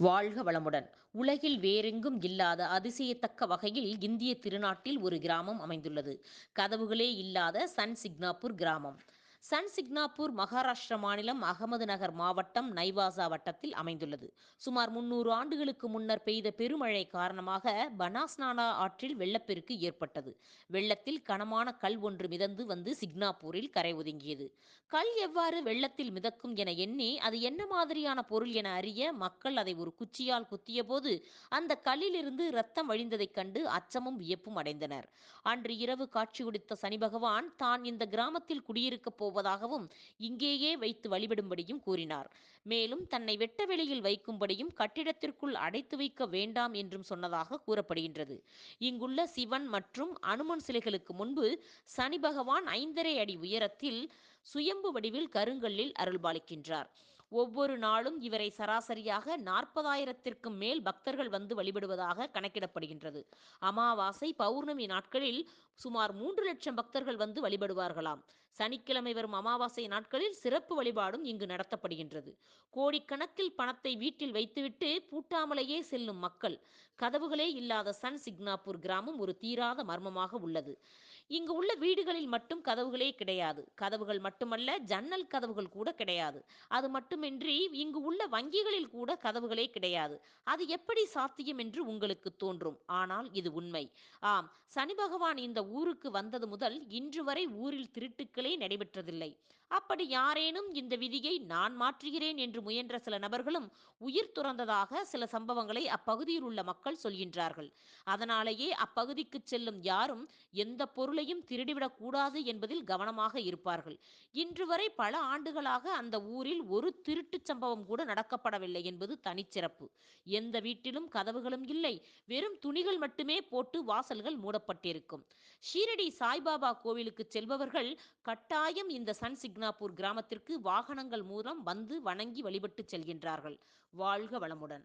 வாழ்க வளமுடன். உலகில் வேறெங்கும் இல்லாத அதிசயத்தக்க வகையில் இந்திய திருநாட்டில் ஒரு கிராமம் அமைந்துள்ளது. கதவுகளே இல்லாத சன் சிக்னாப்பூர் கிராமம். சன் சிக்னாப்பூர் மகாராஷ்டிரா மாநிலம் அகமது நகர் மாவட்டம் நைவாசா வட்டத்தில் அமைந்துள்ளது. சுமார் முன்னூறு ஆண்டுகளுக்கு முன்னர் பெய்த பெருமழை காரணமாக பனாஸ்நானா ஆற்றில் வெள்ளப்பெருக்கு ஏற்பட்டது. வெள்ளத்தில் கனமான கல் ஒன்று மிதந்து வந்து சிக்னாப்பூரில் கரை ஒதுங்கியது. கல் எவ்வாறு வெள்ளத்தில் மிதக்கும் என எண்ணி அது என்ன மாதிரியான பொருள் என அறிய மக்கள் அதை ஒரு குச்சியால் குத்திய போது அந்த கல்லிலிருந்து ரத்தம் வழிந்ததைக் கண்டு அச்சமும் வியப்பும் அடைந்தனர். அன்று இரவு காட்சி கொடுத்த சனி பகவான் தான் இந்த கிராமத்தில் குடியிருக்கப் போவதாகவும் இங்கேயே வைத்து வழிபடும்படியும் கூறினார். மேலும் தன்னை வெட்ட வெளியில் வைக்கும்படியும் கட்டிடத்திற்குள் அடைத்து வைக்க வேண்டாம் என்றும் சொன்னதாக கூறப்படுகின்றது. இங்குள்ள சிவன் மற்றும் அனுமன் சிலைகளுக்கு முன்பு சனி பகவான் ஐந்தரை அடி உயரத்தில் சுயம்பு வடிவில் கருங்கல்லில் அருள்பாலிக்கின்றார் ஒவ்வொரு நாளும் இவரை சராசரியாக நாற்பதாயிரத்திற்கும் மேல் பக்தர்கள் வந்து வழிபடுவதாக கணக்கிடப்படுகின்றது. அமாவாசை பௌர்ணமி நாட்களில் சுமார் மூன்று லட்சம் பக்தர்கள் வந்து வழிபடுவார்களாம். சனிக்கிழமை வரும் அமாவாசை நாட்களில் சிறப்பு வழிபாடும் இங்கு நடத்தப்படுகின்றது. கோடிக்கணக்கில் பணத்தை வீட்டில் வைத்துவிட்டு பூட்டாமலேயே செல்லும் மக்கள் கதவுகளே இல்லாத சன் சிக்னாப்பூர் கிராமம் ஒரு தீராத மர்மமாக உள்ளது. இங்கு உள்ள வீடுகளில் மட்டும் கதவுகளே கிடையாது. கதவுகள் மட்டுமல்ல ஜன்னல் கதவுகள் கூட கிடையாது. அது மட்டுமின்றி இங்கு உள்ள வங்கிகளில் கூட கதவுகளே கிடையாது. அது எப்படி சாத்தியம் என்று உங்களுக்கு தோன்றும். ஆனால் இது உண்மை. ஆம் சனி பகவான் இந்த ஊருக்கு வந்தது முதல் இன்று வரை ஊரில் திருட்டுக்களே நடைபெற்றதில்லை. அப்படி யாரேனும் இந்த விதியை நான் மாற்றுகிறேன் என்று முயன்ற சில நபர்களும் உயிர் துறந்ததாக சில சம்பவங்களை அப்பகுதியில் உள்ள மக்கள் சொல்கின்றார்கள். அதனாலேயே அப்பகுதிக்கு செல்லும் யாரும் எந்த பொருளையும் திருடிவிடக் கூடாது என்பதில் கவனமாக இருப்பார்கள். இன்று வரை பல ஆண்டுகளாக அந்த ஊரில் ஒரு திருட்டுச் சம்பவம் கூட நடக்கப்படவில்லை என்பது தனிச்சிறப்பு. எந்த வீட்டிலும் கதவுகளும் இல்லை. வெறும் துணிகள் மட்டுமே போட்டு வாசல்கள் மூடப்பட்டிருக்கும். ஷீரடி சாய்பாபா கோவிலுக்கு செல்பவர்கள் கட்டாயம் இந்த சன் சிக்னாப்பூர் கிராமத்திற்கு வாகனங்கள் மூலம் வந்து வணங்கி வழிபட்டு செல்கின்றார்கள். வாழ்க வளமுடன்.